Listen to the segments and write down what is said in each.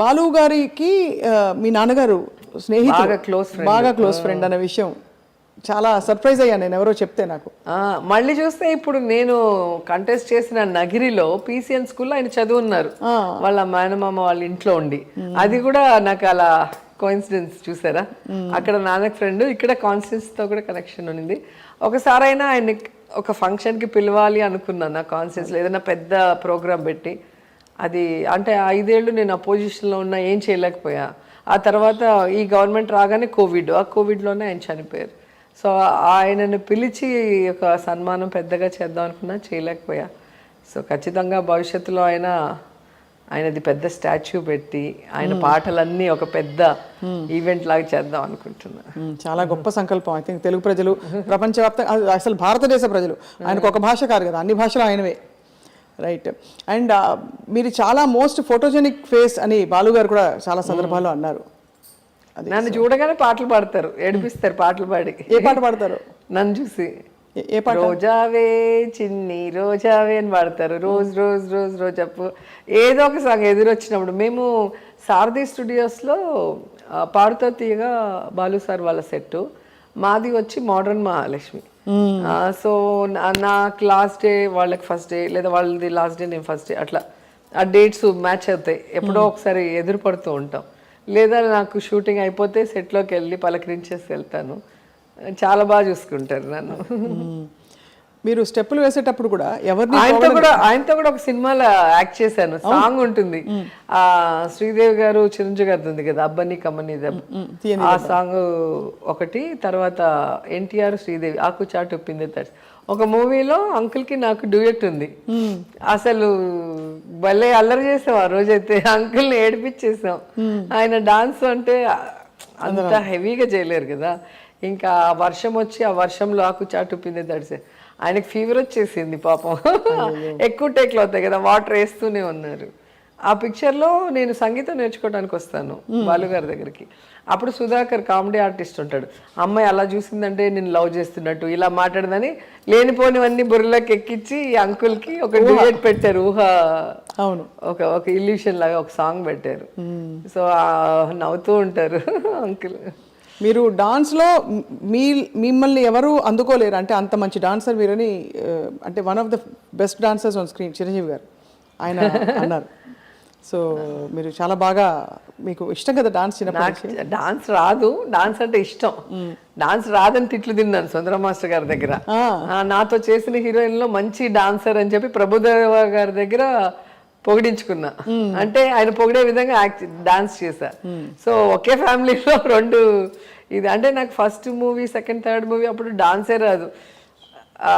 బాలు గారికి మీ నాన్నగారు స్నేహితులు friend. బాగా క్లోజ్ ఫ్రెండ్ అనే విషయం చాలా సర్ప్రైజ్ అయ్యాను నేను ఎవరో చెప్తే నాకు. మళ్ళీ చూస్తే ఇప్పుడు నేను కంటెస్ట్ చేసిన నగిరిలో పీసీఎన్ స్కూల్లో ఆయన చదువున్నారు. వాళ్ళ మేనమామ వాళ్ళ ఇంట్లో ఉండి. అది కూడా నాకు అలా కోయిన్సిడెన్స్ చూసారా? అక్కడ నాన్నకి ఫ్రెండ్ ఇక్కడ కాన్స్టెన్స్తో కూడా కనెక్షన్ ఉంది ఒకసారి అయినా ఆయన ఒక ఫంక్షన్కి పిలవాలి అనుకున్నాను నా కాన్స్టెన్స్లో. ఏదైనా పెద్ద ప్రోగ్రామ్ పెట్టి. అది అంటే ఐదేళ్ళు నేను ఆ పొజిషన్లో ఉన్నా ఏం చేయలేకపోయా. ఆ తర్వాత ఈ గవర్నమెంట్ రాగానే కోవిడ్ ఆ కోవిడ్లోనే ఆయన చనిపోయారు. సో ఆయనను పిలిచి ఒక సన్మానం పెద్దగా చేద్దాం అనుకున్నా చేయలేకపోయా. సో ఖచ్చితంగా భవిష్యత్తులో ఆయన ఆయనది పెద్ద స్టాచ్యూ పెట్టి ఆయన పాటలన్నీ ఒక పెద్ద ఈవెంట్ లాగా చేద్దాం అనుకుంటున్నా. చాలా గొప్ప సంకల్పం. ఐ థింక్ తెలుగు ప్రజలు ప్రపంచవ్యాప్తంగా అసలు భారతదేశ ప్రజలు ఆయనకు ఒక భాష కాదు కదా అన్ని భాషలు ఆయనవే. రైట్. అండ్ మీరు చాలా మోస్ట్ ఫోటోజెనిక్ ఫేస్ అని బాలు గారు కూడా చాలా సందర్భాల్లో అన్నారు. నన్ను చూడగానే పాటలు పాడతారు ఏడిపిస్తారు పాటలు పాడి. ఏ పాట పాడతారు? నన్ను చూసి. ఏ- పాట? రోజావే చిన్ని రోజావే అని పాడతారు. రోజ్ రోజ్ రోజ్ రోజప్పు ఏదో ఒక సాంగ్ ఎదురొచ్చినప్పుడు మేము సారథి స్టూడియోస్లో పాడుతో తీయగా బాలు సార్ వాళ్ళ సెట్ మాది వచ్చి మోడర్న్ మహాలక్ష్మి. సో నాకు లాస్ట్ డే వాళ్ళకి ఫస్ట్ డే లేదా వాళ్ళది లాస్ట్ డే నేను ఫస్ట్ డే అట్లా ఆ డేట్స్ మ్యాచ్ అవుతాయి. ఎప్పుడో ఒకసారి ఎదురు పడుతూ ఉంటాం. లేదా నాకు షూటింగ్ అయిపోతే సెట్లోకి వెళ్ళి పలకరించేసి వెళ్తాను. చాలా బాగా చూసుకుంటారు నన్ను. మీరు స్టెప్పులు వేసేటప్పుడు కూడా ఎవరిని ఆయనతో కూడా ఆయనతో కూడా ఒక సినిమాలో యాక్ట్ చేశాను. సాంగ్ ఉంటుంది. ఆ శ్రీదేవి గారు చిరంజీవి గారిది ఉంది కదా అబ్బని కమ్మని ఆ సాంగ్ ఒకటి తర్వాత ఎన్టీఆర్ శ్రీదేవి ఆకు చాటు తడిసి. ఒక మూవీలో అంకుల్కి నాకు డ్యూయట్ ఉంది. అసలు భలే అల్లరి చేసాం ఆ రోజైతే. అంకుల్ని ఏడిపించేసాం ఆయన డాన్స్ అంటే అంత హెవీగా చేయలేరు కదా. ఇంకా ఆ వర్షం వచ్చి ఆ వర్షంలో ఆకు చాటు పిండి తడిసే. ఆయనకి ఫీవర్ వచ్చేసింది పాపం. ఎక్కువ టేక్లు అవుతాయి కదా వాటర్ వేస్తూనే ఉన్నారు. ఆ పిక్చర్లో నేను సంగీతం నేర్చుకోవడానికి వస్తాను బాలు గారి దగ్గరికి. అప్పుడు సుధాకర్ కామెడీ ఆర్టిస్ట్ ఉంటాడు. అమ్మాయి అలా చూసిందంటే నేను లవ్ చేస్తున్నట్టు ఇలా మాట్లాడదని లేనిపోనివన్నీ బుర్రలోకి ఎక్కించి ఈ అంకుల్కి ఒక డ్యూయట్ పెట్టారు ఊహ. అవును. ఒక ఒక ఇల్యూషన్ లాగా ఒక సాంగ్ పెట్టారు. సో నవ్వుతూ ఉంటారు అంకుల్ మీరు డాన్స్లో మీ మిమ్మల్ని ఎవరు అందుకోలేరు. అంటే అంత మంచి డాన్సర్ మీరని అంటే one of the best dancers on screen Chiranjeevi garu. ఆయన అన్నారు. సో మీరు చాలా బాగా మీకు ఇష్టం కదా డాన్స్ చిన్నప్పటి డాన్స్ రాదు. డాన్స్ అంటే ఇష్టం. డాన్స్ రాదని తిట్లు తిన్నాను సుందర మాస్టర్ గారి దగ్గర. నాతో చేసిన హీరోయిన్లో మంచి డాన్సర్ అని చెప్పి ప్రభుదేవ గారి దగ్గర పొగిడించుకున్నా. అంటే ఆయన పొగిడే విధంగా యాక్ట్ డాన్స్ చేశా. సో ఒకే ఫ్యామిలీలో రెండు ఇది అంటే నాకు first movie second third movie అప్పుడు డాన్సే రాదు.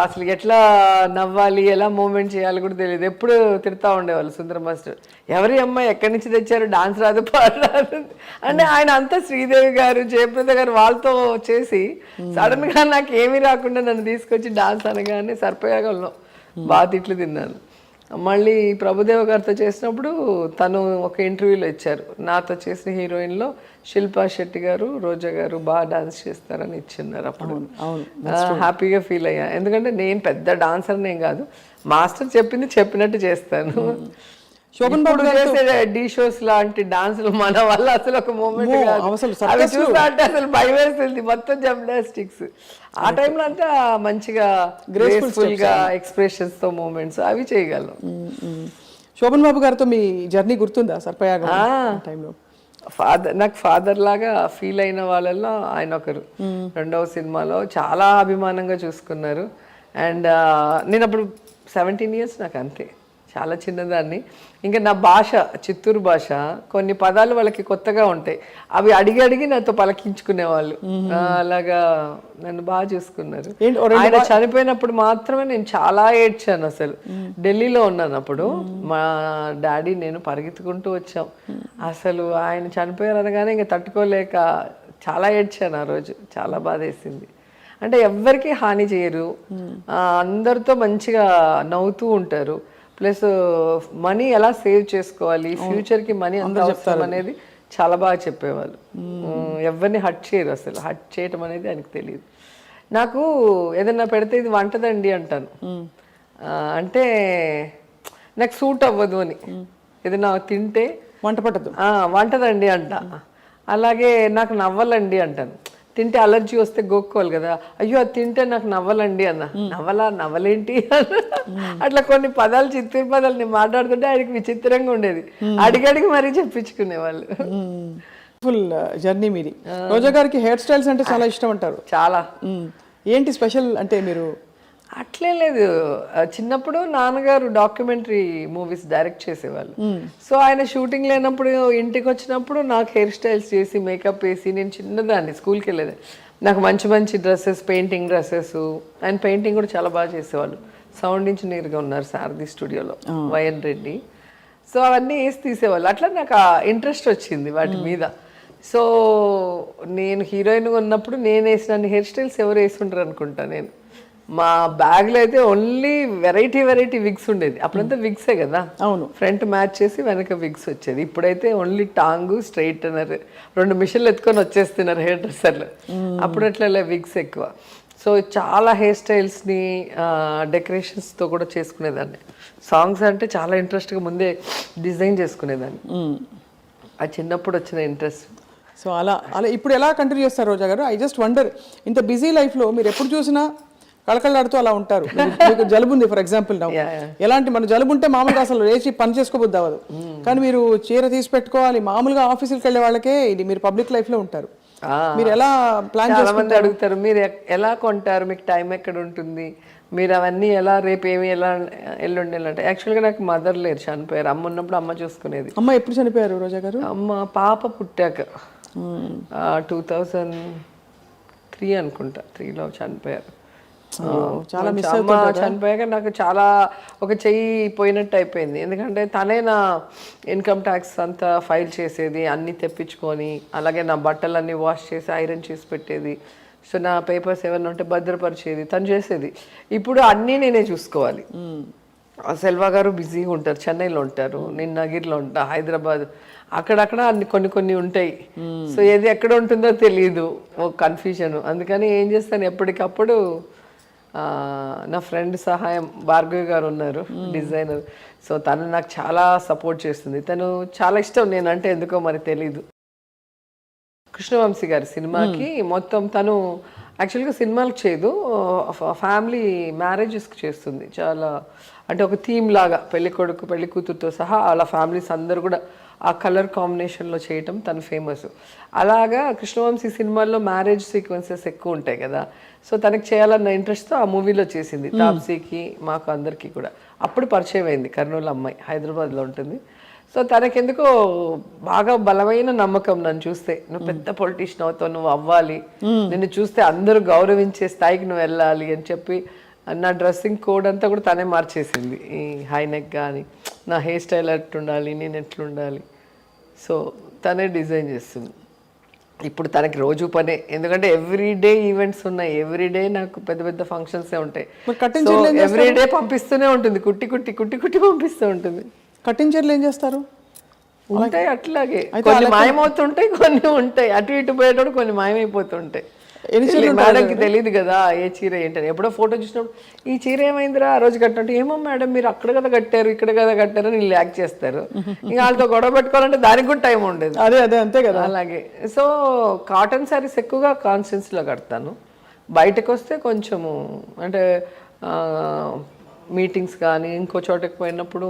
అసలు ఎట్లా నవ్వాలి ఎలా మూమెంట్ చేయాలి కూడా తెలియదు. ఎప్పుడు తిడతా ఉండేవాళ్ళు సుందర మాస్టర్ ఎవరి అమ్మాయి ఎక్కడి నుంచి తెచ్చారు డాన్స్ రాదు పాడు రాదు? అంటే ఆయన అంతా శ్రీదేవి గారు జయప్రద గారు వాళ్ళతో చేసి సడన్గా నాకు ఏమీ రాకుండా నన్ను తీసుకొచ్చి డాన్స్ అనగానే సర్పయాగంలో బాగా తిట్లు తిన్నాను. మళ్ళీ ప్రభుదేవ గారితో చేసినప్పుడు తను ఒక ఇంటర్వ్యూలో ఇచ్చారు. నాతో చేసిన హీరోయిన్లో శిల్పా శెట్టి గారు రోజా గారు బాగా డాన్స్ చేస్తారని ఇచ్చిన్నారు అప్పుడు. హ్యాపీగా ఫీల్ అయ్యా. ఎందుకంటే నేను పెద్ద డాన్సర్ నేను కాదు మాస్టర్ చెప్పింది చెప్పినట్టు చేస్తాను. శోభన్ ఇప్పుడు చేసే డి షోస్ లాంటి డాన్సులు మన వల్ల అసలు ఒక మూమెంట్ అసలు అవి. చూస్తా అంటే అసలు భయం వేస్తుంది మొత్తం జంప్లాస్టిక్స్ ఆ టైంలో అంతా మంచిగా గ్రేస్ఫుల్గా ఎక్స్ప్రెషన్స్తో మూమెంట్స్ అవి చేయగలం. శోభన్ బాబు గారితో మీ జర్నీ గుర్తుందా? సర్పయాగం టైంలో ఫాదర్ నాకు ఫాదర్ లాగా ఫీల్ అయిన వాళ్ళల్లో ఆయన ఒకరు. రెండవ సినిమాలో చాలా అభిమానంగా చూసుకున్నారు. అండ్ నేను అప్పుడు సెవెంటీన్ ఇయర్స్ నాకు అంతే. చాలా చిన్నదాన్ని. ఇంకా నా భాష చిత్తూరు భాష కొన్ని పదాలు వాళ్ళకి కొత్తగా ఉంటాయి. అవి అడిగి అడిగి నాతో పలకించుకునేవాళ్ళు. ఆ, అలాగా నన్ను బాగా చూసుకున్నారు. ఆయన చనిపోయినప్పుడు మాత్రమే నేను చాలా ఏడ్చాను అసలు. ఢిల్లీలో ఉన్నాను అప్పుడు మా డాడీ నేను పరిగెత్తుకుంటూ వచ్చాం. అసలు ఆయన చనిపోయారు అనగానే ఇంకా తట్టుకోలేక చాలా ఏడ్చాను ఆ రోజు. చాలా బాధ వేసింది అంటే ఎవ్వరికీ హాని చేయరు. ఆ, అందరితో మంచిగా నవ్వుతూ ఉంటారు. ప్లస్ మనీ ఎలా సేవ్ చేసుకోవాలి? ఫ్యూచర్కి మనీ ఎంత అవసరం అనేది చాలా బాగా చెప్పేవాళ్ళు. ఎవరిని హట్ చేయరు అసలు. హట్ చేయటం అనేది ఆయనకు తెలియదు నాకు ఏదన్నా పెడితే ఇది వంటదండి అంటాను. అంటే నాకు సూట్ అవ్వదు అని. ఏదైనా తింటే వంట పట్టదు. వంటదండి అంట. అలాగే నాకు నవ్వలండి అంటాను. తింటే అలర్జీ వస్తే గోక్కోవాలి కదా. అయ్యో అది తింటే నాకు నవ్వలండి అన్న. నవ్వలా నవ్వలేంటి. అట్లా కొన్ని పదాలు చిత్తూరు పదాలు నేను మాట్లాడుతుంటే ఆయనకి విచిత్రంగా ఉండేది. అడిగడిగి మరీ చెప్పించుకునేవాళ్ళు. ఫుల్ జర్నీ మీది. రోజా గారికి హెయిర్ స్టైల్స్ అంటే చాలా ఇష్టం అంటారు. చాలా. ఏంటి స్పెషల్ అంటే మీరు అట్లే లేదు. ఆ, చిన్నప్పుడు నాన్నగారు డాక్యుమెంటరీ మూవీస్ డైరెక్ట్ చేసేవాళ్ళు. సో ఆయన షూటింగ్ లేనప్పుడు ఇంటికి వచ్చినప్పుడు నాకు హెయిర్ స్టైల్స్ చేసి మేకప్ వేసి నేను చిన్నదాన్ని స్కూల్కి వెళ్ళేది. నాకు మంచి మంచి డ్రెస్సెస్ పెయింటింగ్ డ్రెస్సెస్ ఆయన పెయింటింగ్ కూడా చాలా బాగా చేసేవాళ్ళు. సౌండ్ ఇంజనీర్గా ఉన్నారు సారథి స్టూడియోలో వైఎన్ రెడ్డి. సో అవన్నీ వేసి తీసేవాళ్ళు. అట్లా నాకు ఇంట్రెస్ట్ వచ్చింది వాటి మీద. సో నేను హీరోయిన్ ఉన్నప్పుడు నేను వేసిన హెయిర్ స్టైల్స్ ఎవరు వేసుంటారు అనుకుంటా నేను. మా బ్యాగ్లో అయితే ఓన్లీ వెరైటీ వెరైటీ విగ్స్ ఉండేది. అప్పుడంతా విగ్సే కదా. అవును. ఫ్రంట్ మ్యాచ్ చేసి వెనక విగ్స్ వచ్చేది. ఇప్పుడైతే ఓన్లీ టాంగు స్ట్రైట్నర్ రెండు మిషన్లు ఎత్తుకొని వచ్చేస్తున్నారు హెయిర్ డ్రెస్సర్లు అప్పుడు అట్లా విగ్స్ ఎక్కువ. సో చాలా హెయిర్ స్టైల్స్ని డెకరేషన్స్తో కూడా చేసుకునేదాన్ని. సాంగ్స్ అంటే చాలా ఇంట్రెస్ట్గా ముందే డిజైన్ చేసుకునేదాన్ని. మ్మ్. ఆ చిన్నప్పుడు వచ్చిన ఇంట్రెస్ట్ సో అలా అలా ఇప్పుడు ఎలా కంటిన్యూ చేస్తారు Roja garu? I just wonder ఇంత బిజీ లైఫ్లో మీరు ఎప్పుడు చూసినా కళకళలాడుతూ అలా ఉంటారు. మీకు- జలుబు ఉంది ఫర్ ఎగ్జాంపుల్ నా. ఎలాంటి మన జలుబు ఉంటే మామూలుగా అసలు లేచి పని చేసుకోబుద్ది అవ్వదు. కానీ మీరు చీర తీసి పెట్టుకోవాలి మామూలుగా ఆఫీసులకు వెళ్ళే వాళ్ళకే ఇది మీరు పబ్లిక్ లైఫ్లో ఉంటారు. మీరు ఎలా ప్లాన్ మంది అడుగుతారు మీరు ఎలా కొంటారు? మీకు టైం ఎక్కడ ఉంటుంది? మీరు అవన్నీ ఎలా రేపు ఏమి ఎలా ఎల్లుండి ఎలా అంటే యాక్చువల్గా నాకు మదర్ లేరు చనిపోయారు. అమ్మ ఉన్నప్పుడు అమ్మ చూసుకునేది. అమ్మ ఎప్పుడు చనిపోయారు రోజా గారు? అమ్మ పాప పుట్టాక. టూ థౌజండ్ త్రీ అనుకుంటా త్రీలో చనిపోయారు. చాలా మిస్ అమ్మ చనిపోయాక నాకు చాలా ఒక చెయ్యి పోయినట్టు అయిపోయింది. ఎందుకంటే తనే నా ఇన్కమ్ ట్యాక్స్ అంతా ఫైల్ చేసేది అన్ని తెప్పించుకొని అలాగే నా బట్టలన్నీ వాష్ చేసి ఐరన్ చేసి పెట్టేది. సో నా పేపర్స్ ఏమైనా ఉంటే భద్రపరిచేది తను చేసేది. ఇప్పుడు అన్నీ నేనే చూసుకోవాలి. సెల్వా గారు బిజీగా ఉంటారు చెన్నైలో ఉంటారు నేను నగిర్లో ఉంటా హైదరాబాద్. అక్కడక్కడ అన్ని కొన్ని కొన్ని ఉంటాయి. సో ఏది ఎక్కడ ఉంటుందో తెలియదు ఒక కన్ఫ్యూజన్ అందుకని ఏం చేస్తాను? ఎప్పటికప్పుడు నా ఫ్రెండ్ సహాయం భార్గవి గారు ఉన్నారు డిజైనర్. సో తను నాకు చాలా సపోర్ట్ చేస్తుంది. తను చాలా ఇష్టం నేనంటే ఎందుకో మరి తెలీదు. కృష్ణవంశీ గారి సినిమాకి మొత్తం తను యాక్చువల్గా సినిమాలకు చేయదు ఫ్యామిలీ మ్యారేజెస్కి చేస్తుంది. చాలా అంటే ఒక థీమ్ లాగా పెళ్ళి కొడుకు పెళ్ళి కూతురుతో సహా వాళ్ళ ఫ్యామిలీస్ అందరూ కూడా ఆ కలర్ కాంబినేషన్లో చేయటం తను ఫేమస్. అలాగా కృష్ణవంశీ సినిమాల్లో మ్యారేజ్ సీక్వెన్సెస్ ఎక్కువ ఉంటాయి కదా. సో తనకి చేయాలన్న ఇంట్రెస్ట్తో ఆ మూవీలో చేసింది. తాప్సీకి మాకు అందరికీ కూడా. అప్పుడు పరిచయం అయింది కర్నూలు అమ్మాయి హైదరాబాద్లో ఉంటుంది. సో తనకెందుకో బాగా బలమైన నమ్మకం నన్ను చూస్తే. నువ్వు పెద్ద పొలిటీషియన్ అవుతావు నువ్వు అవ్వాలి. నిన్ను చూస్తే అందరూ గౌరవించే స్థాయికి నువ్వు వెళ్ళాలి అని చెప్పి నా డ్రెస్సింగ్ కోడ్ అంతా కూడా తనే మార్చేసింది. ఈ హై నెక్ కానీ నా హెయిర్ స్టైల్ ఎట్లుండాలి నేను ఎట్లుండాలి. సో తనే డిజైన్ చేస్తుంది. ఇప్పుడు తనకి రోజు పనే. ఎందుకంటే ఎవ్రీ డే ఈవెంట్స్ ఉన్నాయి. ఎవ్రీ డే నాకు పెద్ద పెద్ద ఫంక్షన్స్ ఉంటాయి. సో ఎవ్రీ డే పంపిస్తూనే ఉంటుంది. కుట్టి కుట్టి కుట్టి కుట్టి పంపిస్తూ ఉంటుంది. కటింగ్ చీరలు ఏం చేస్తారు? ఉంటాయి అట్లాగే. కొన్ని మాయమవుతుంటాయి కొన్ని ఉంటాయి. అటు ఇటు పోయేటప్పుడు కొన్ని మాయమైపోతుంటాయి. మేడంకి తెలియదు కదా ఏ చీర ఏంటని. ఎప్పుడో ఫోటో చూసినప్పుడు ఈ చీర ఏమైందిరా? ఆ రోజు కట్టినట్టు. ఏమో మేడం మీరు అక్కడ కదా కట్టారు ఇక్కడ కదా కట్టారు అని ల్యాక్ చేస్తారు. ఇంకా వాళ్ళతో గొడవ పెట్టుకోవాలంటే దానికి కూడా టైం ఉండేది. అదే అదే అంతే కదా. అలాగే. సో కాటన్ శారీస్ ఎక్కువగా కాన్స్టెన్స్లో కడతాను. బయటకు వస్తే కొంచెము అంటే మీటింగ్స్ కానీ ఇంకో చోటకి పోయినప్పుడు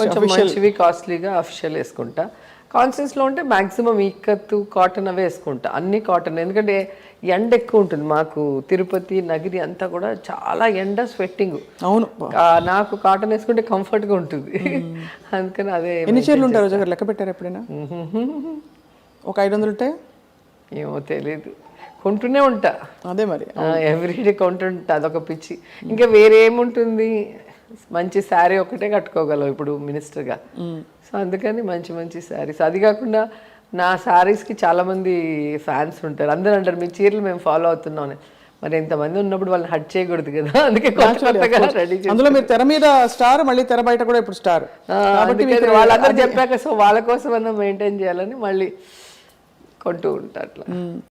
కొంచెం మంచివి కాస్ట్లీగా అఫిషియల్ వేసుకుంటా. కాన్సెన్స్లో ఉంటే మాక్సిమం ఈకత్తు కాటన్ అవే వేసుకుంటా. అన్ని కాటన్ ఎందుకంటే ఎండ ఎక్కువ ఉంటుంది మాకు తిరుపతి నగిరి అంతా కూడా చాలా ఎండ స్వెట్టింగ్. అవును. నాకు కాటన్ వేసుకుంటే కంఫర్ట్గా ఉంటుంది. అందుకని అదే ఎన్ని చీరలు ఉంటారు రోజా లెక్క పెట్టారు ఎప్పుడైనా? ఒక ఐదు వందలు ఉంటాయి ఏమో తెలీదు. కొంటూనే ఉంటా. అదే మరి. ఎవ్రీడే కొంటుంటా అదొక పిచ్చి. ఇంకా వేరే ఏముంటుంది? మంచి శారీ ఒకటే కట్టుకోగలవు ఇప్పుడు మినిస్టర్గా. సో అందుకని మంచి మంచి శారీస్. అది కాకుండా నా శారీస్కి చాలా మంది ఫ్యాన్స్ ఉంటారు. అందరూ అంటారు మీ చీరలు మేము ఫాలో అవుతున్నాం. మరి ఎంతమంది ఉన్నప్పుడు వాళ్ళని హట్ చేయకూడదు కదా. అందుకే అందులో మీరు తెర మీద స్టార్ మళ్ళీ తెర బయట కూడా ఇప్పుడు స్టార్ కాబట్టి వాళ్ళందరూ చెప్పాక సో వాళ్ళ కోసం అన్న మెయింటైన్ చేయాలని మళ్ళీ కొంటూ ఉంటా అట్లా.